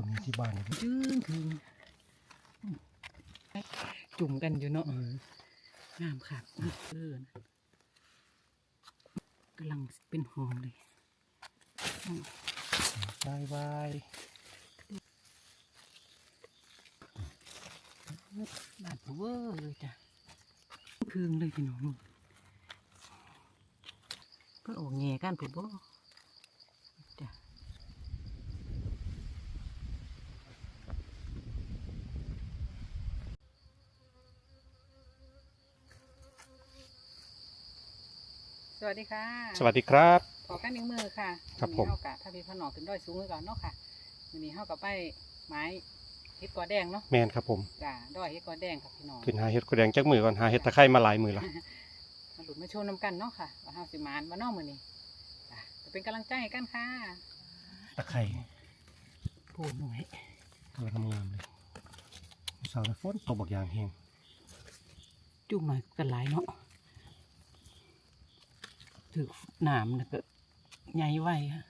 คนมีที่บ้านเลยยืนถึงจุ่มกันอยู่เนาะงามค่ะเออนะกำลังเป็นหอมเลยบายบายบาดเวอร์เลยจ้ะพึงเลยพี่น้องก็ออกแง่กันผมบ่ สวัสดีค่ะ สวัสดีครับ ขอกันนิ้วมือค่ะครับวันผมนี้เฮากะถ้าพี่พนอขึ้นด้อยสูงไว้ก่อนเนาะค่ะวันนี้เฮากับไปไม้เฮ็ดกอแดงเนาะแมนครับผมจ้ะด้อยเฮ็ดกอแดงครับพี่น้องขึ้นหาเห็ดกระแดงจักมือก่อนหาเห็ดตะไคร้มาหลายมือละมาหลุดมาโชว์น้ำกันเนาะค่ะว่าเฮาสิมานมานอกมื้อนี้จ้ะจะเป็นกำลังใจให้กันค่ะ ตะไคร้พูดหน่อยกำลังงามเลยเสาร์ฝนตกบักอย่างแห้งจุ่มหน่อยกันหลายเนาะ ถือหนามนะก็ใหญ่ไว้ค่ะ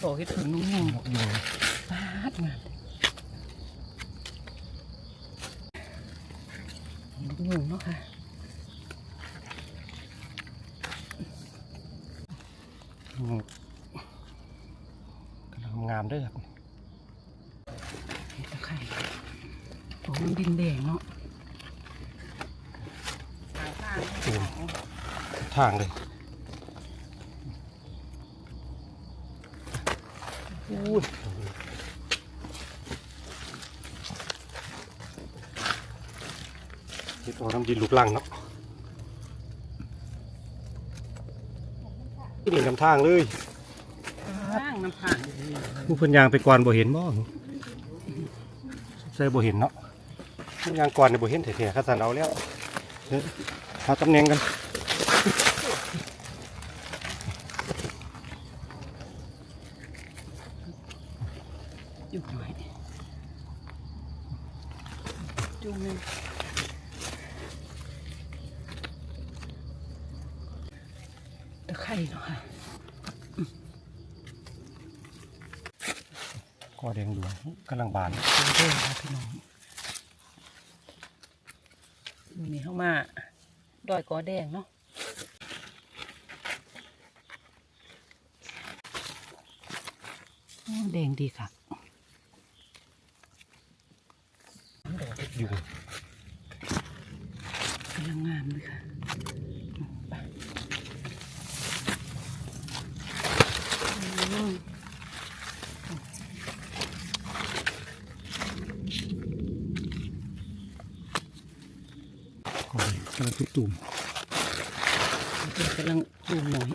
โอ้ยถึงนุ่งหมกอยู่ปาดงามนุ่งเนาะค่ะ อืม กำลังงามเด้วยครับเห็ดตะไคร้โอ้มันดินแดงเนาะตูมทางเลยอู้ยเห็ดออกน้ำดินลูกลังเนาะ นี่นำทางเลยข้างน้ำผ่านอยู่นี่ผู้เพิ่นยางไปก่อนบ่เห็นบ่ใส่บ่เห็นเนาะเพิ่นยางก่อนนี่บ่เห็นแท้ๆข้าสันเอาแล้วเดี๋ยวหาตำแหน่งกัน จุ่มหน่อยจุ่มหนึงตะไคร้เนาะค่ะ กอแดงหลวง กำลังบานเป็นเรื่องค่ะพี่น้องวันนี้เข้ามาดอยกอแดงเนาะอืมแดงดีค่ะอยู่กำลังงามเลยค่ะไปอืม กำลังตุ่มเดี๋ยวกำลังดูหน่อย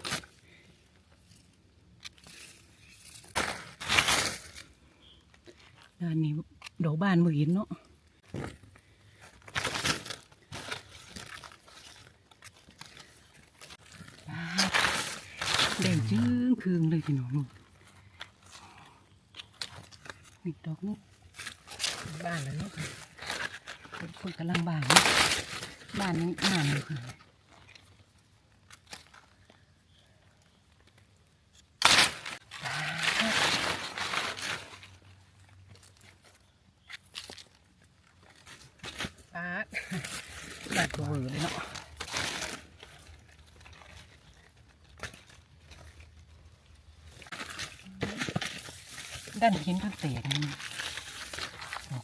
ด้านนี้ดอกบานมือหินเนาะแดงจึ้งคืงเลยพี่น้องนี่ดอกนี้บ้านแล้วเนาะค่ะคนกำลังบ้านเนาะ บ้านยังงามอยู่ค่ะปาดบาดตัวเวอร์เลยเนาะด้านหินด้านเตกนี่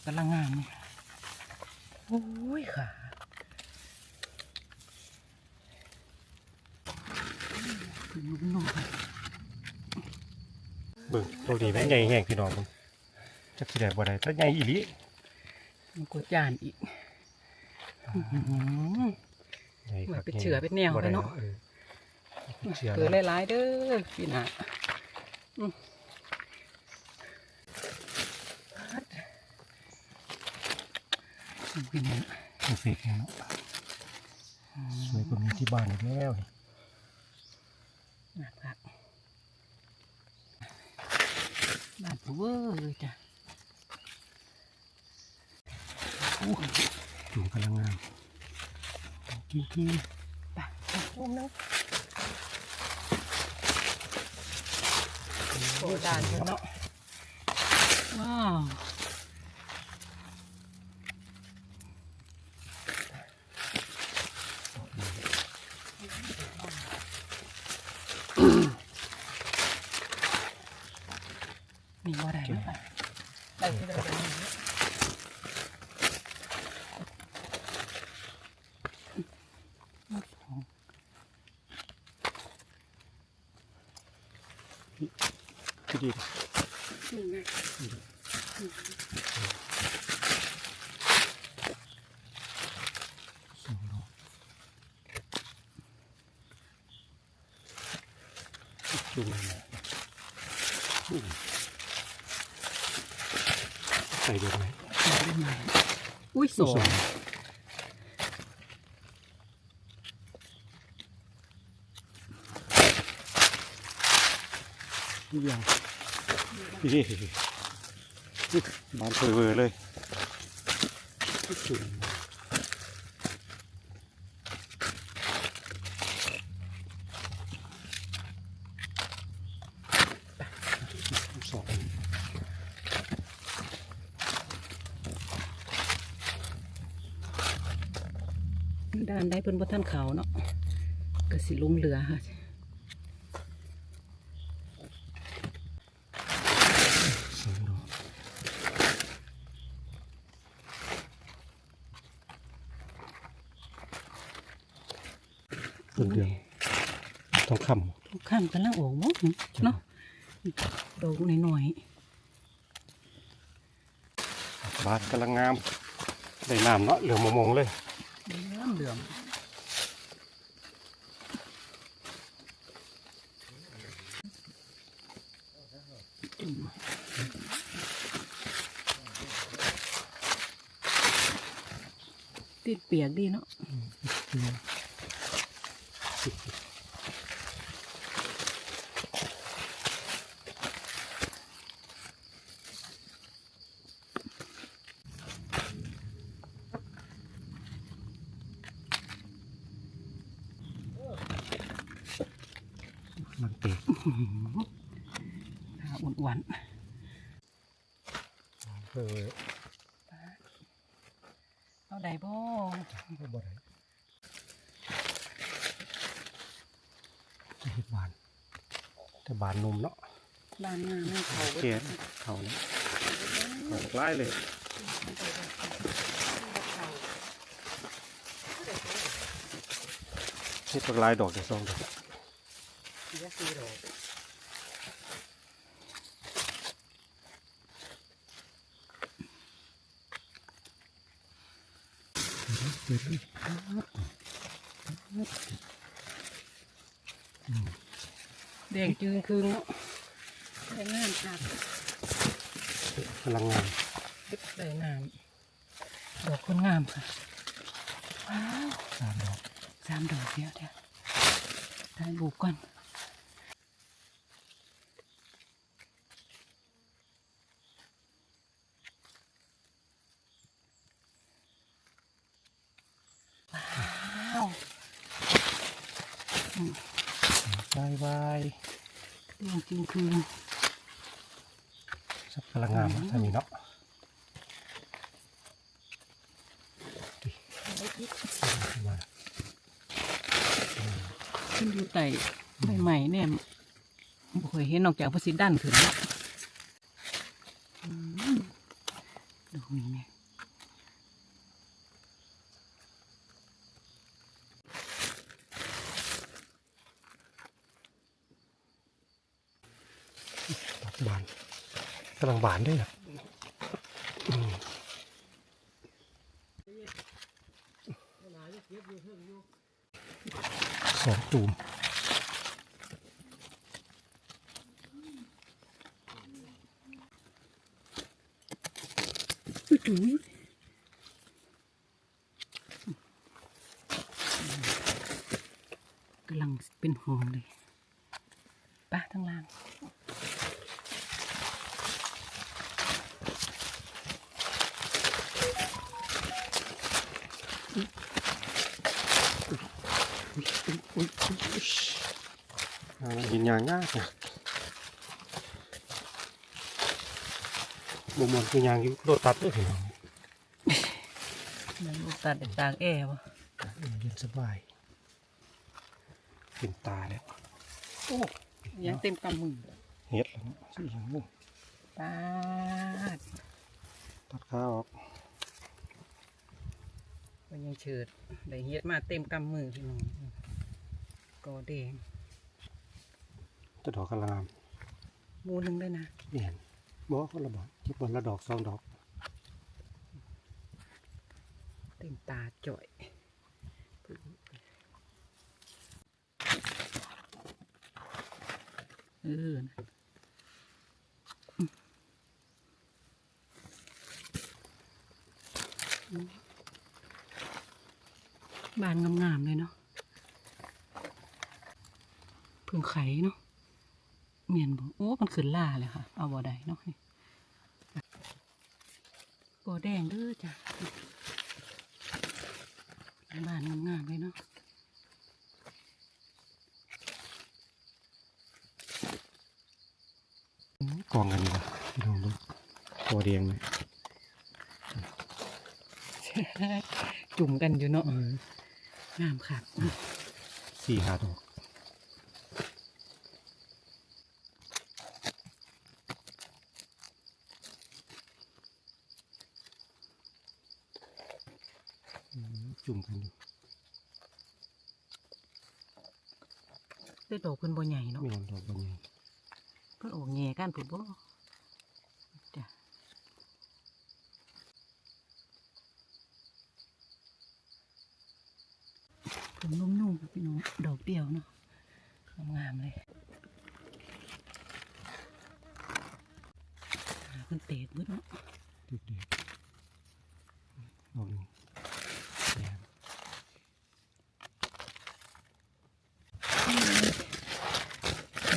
กำลังงามนี่โอ้ยค่ะถึงลูกน้องค่ะ เบิ่งตัวนี้แม่งใหญ่แห้งพี่น้องผมจักสิได้บ่ได้ถ้าใหญ่อีหลีมันกดจานอีกอื้อหือใหญ่เหมืคัอนกเป็นเชื้อเป็นแนวบ่ได้เลยเนาะออเป็นเชื้อเกิดหลายๆเด้อพี่น่ะอืมพี่น่ะเป็นเฟกเนาะสวยกว่ามีที่บ้านอีกแล้ว หนาผักบาดเวอร์เลยจ้ะโอ้หนูกำลังงามกินกินปะอุ้มน้องโอ้านเนาะว้าว ได้ที่เราได้เนาะพี่ดีนี่ไงสองดอกจุ่มเลยอืม ใส่เดือดไหมได้ไหมอุ้ยสองนี่ยังนี่บานเผยเวอเลยจุ่มสอง ด้านได้เพิ่นบ่ท่านเขาเนาะก็สิลงเรือค่ะสองดอกต้นเดืองทองคทุกข้ามกำลังออกบ่เนาะดอกน้อยำบานกำลังงามได้น้ำเนาะเหลืองมองๆเลยๆ เหลืองติดเปียกดีเนาะ ขาอ้วนเออๆเอาได้บ่ไม่บ่ได้จะเห็ดบานแต่บานนุ่มเนาะบ้านงามให้เขาเกศเขาเนี่ยเขาไล่เลยเห็ดปลายดอกจะซองดอก เสียสีดอกแดงจืงคืนเนาะได้งามค่ะกำลังงามได้น้ำดอกคนงามค่ะ ว้าวสามดอกสามดอกเดียวเดียวถ่ายรูปก่อนว้าว บายบายแดงจืงคืนสักกำลังงามถ้ามีเนาะมาขึ้นอยู่ไต่ใบใหม่เนี่ยบ่เคยเห็นนอกจากพระสิด้านขึ้นเนาะอืมดอกนี้เนี่ย ดอก บานกำลังบานด้วยนะอืมสองตูมอุ้ยกำลังเป็นหอมเลยป้าทั้งล่าง ยางง่ายนะบ่มวนคือยางอยู่โดดตัดเด้วยพี่น้องมันลูกตัดแต่ตากแอร์วะเย็นสบายเป็นตาแล้วโอ้ยังเต็มกำมือเฮ็ดแล้วเนาะสิยังบ่ปาดตัดขาออกมันยังเฉิดได้เฮ็ดมาเต็มกำมือพี่น้องกอแดง จะดอกกระลามหมูหนึงได้นะเห็นบ่คนละบ่เก็บวันละดอกสองดอกเต็มตาจ่อยเออนะบานงามๆเลยเนาะเพึ่งไข่เนาะเมียนบอกโอ้มันขึ้นล่าเลยค่ะ เอาบ่ได้เนาะนี่บ่แดงเด้อจ้ะบ้านงามๆเลยเนาะกองกันดีกว่าพี่น้องดูตัวเดียงเลยจุ่มกันอยู่เนาะงามค่ะสี่หาดอกอืมจุ่มกันอยู่ ได้ดอกเพิ่นบ่ใหญ่เนาะไม่ลองดอกบนนี้เพิ่นออกแง่กันผุดบ่จ้ะเพิ่นนุ่มๆพี่น้องดอกเดียวเนาะงามๆเลยหาเพิ่นเตะเบิดเนาะเด็กๆดอกหนึ่งแดง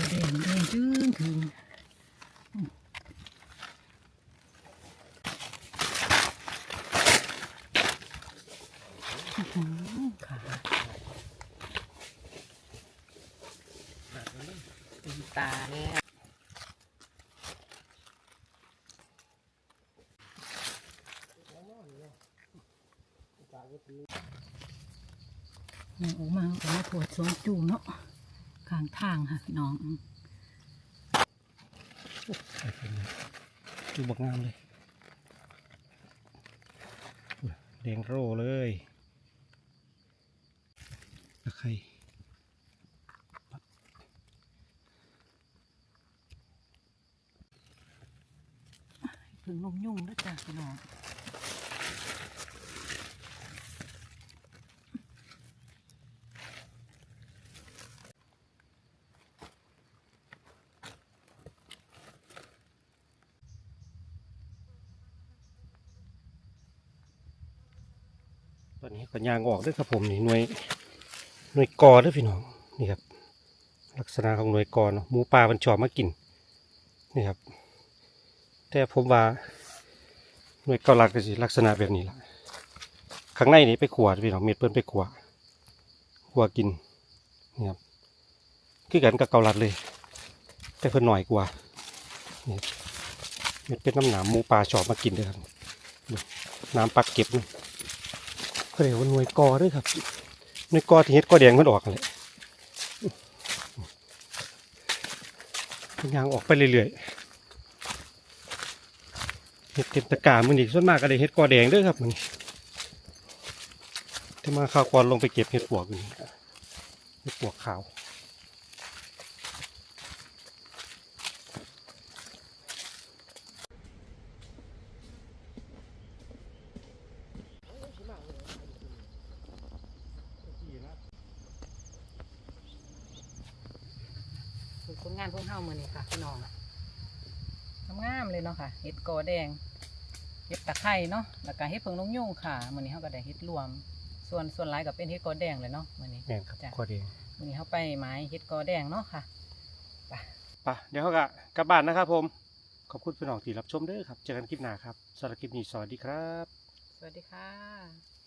แดงแดงจึ้งถึงอื้อหือขาเต็มตาแล้ว เนี่ยออกมาออกมาถวดสองจูเนาะข้างทางค่ะน้องใส่ไปเลยจุ่มบักงามเลยแดงโร่เลยตะไคร้ถึงลมยุ่งแล้วยจ้ะพี่น้อง ก็ยางออกด้วยครับผมนี่หน่วยหน่วยกอด้วยพี่น้องนี่ครับ ลักษณะของหน่วยกอเนาะหมูป่ามันชอบมากินนี่ครับ แต่ผมว่าหน่วยกอหลักก็สิลักษณะแบบนี้ละข้างในนี่ไปขวดพี่น้องเม็ดเปิ้นไปขวดขวดกินนี่ครับคือกันกับเกาลัดเลย แต่เพิ่นหน่อยกว่านี่เม็ดเป็นน้ำหนามหมูป่าชอบมากินเลยครับน้ำปักเก็บนี่ เรียกว่าหน่วยกอด้วยครับหน่วยกอที่เห็ดกอแดงมันออกเลยยางออกไปเรื่อยๆเห็ดเต็มตะกร้ามันอีกส่วนมากก็ได้เห็ดกอแดงด้วยครับมันที่มาข้าวกอนลงไปเก็บเห็ดปวกนี่เห็ดปวกขาว คือผลงา นพวกเฮามือนี่ค่ะพี่น้องงามๆเลยเนาะค่ะเห็ดกอแดงเห็ดตะไคร้เนาะแล้วก็เห็ดเพิงนกยุงค่ะมือนี้เฮาก็ได้เห็ดรวม ส่วนส่วนหลายก็เป็นเห็ดกอแดงเลยเนาะมือนี้แม่นครับจ้ะกอแดงมือนี้เฮาไปไม้เห็ดกอแดงเนาะค่ะไปเดี๋ยวเขาก็กลับบ้านนะครับผมขอบคุณพี่น้องที่รับชมเด้อครับเจอกันคลิปหน้าครับสำหรับคลิปนี้สวัสดีครับ สวัสดีค่ะ